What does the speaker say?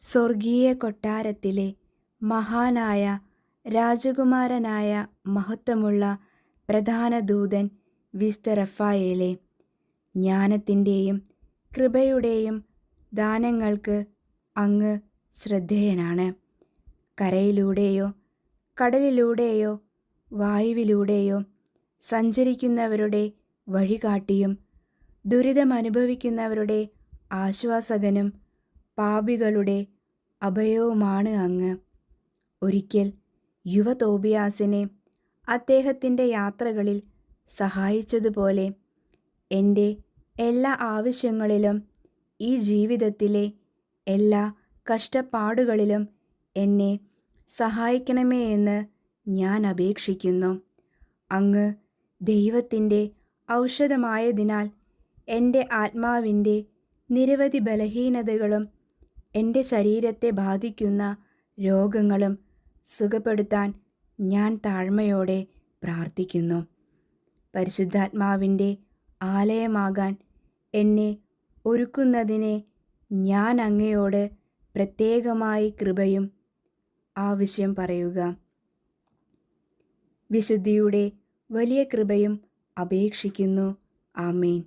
സ്വർഗീയ കൊട്ടാരത്തിലെ മഹാനായ രാജകുമാരനായ മഹത്വമുള്ള പ്രധാന ദൂതൻ വിസ്ത റഫായേലെ ജ്ഞാനത്തിന്റെയും കൃപയുടെയും ദാനങ്ങൾക്ക് അങ്ങ് ശ്രദ്ധേയനാണ്. കരയിലൂടെയോ കടലിലൂടെയോ വായുവിലൂടെയോ സഞ്ചരിക്കുന്നവരുടെ വഴികാട്ടിയും ദുരിതമനുഭവിക്കുന്നവരുടെ ആശ്വാസകനും പാപികളുടെ അഭയവുമാണ് അങ്ങ്. ഒരിക്കൽ യുവ തോബിയാസിനെ അദ്ദേഹത്തിന്റെ യാത്രകളിൽ സഹായിച്ചതുപോലെ എന്റെ എല്ലാ ആവശ്യങ്ങളിലും ഈ ജീവിതത്തിലെ എല്ലാ കഷ്ടപ്പാടുകളിലും എന്നെ സഹായിക്കണമേ എന്ന് ഞാൻ അപേക്ഷിക്കുന്നു. അങ്ങ് ദൈവത്തിന്റെ ഔഷധമായതിനാൽ എന്റെ ആത്മാവിന്റെ നിരവധി ബലഹീനതകളും എന്റെ ശരീരത്തെ ബാധിക്കുന്ന രോഗങ്ങളും സുഖപ്പെടുത്താൻ ഞാൻ താഴ്മയോടെ പ്രാർത്ഥിക്കുന്നു. പരിശുദ്ധാത്മാവിന്റെ ആലയമാകാൻ എന്നെ ഒരുക്കുന്നതിനെ ഞാൻ അങ്ങയോട് പ്രത്യേകമായി കൃപയും ആവശ്യം പറയുക. വിശുദ്ധിയുടെ വലിയ കൃപയും അപേക്ഷിക്കുന്നു. ആമേൻ.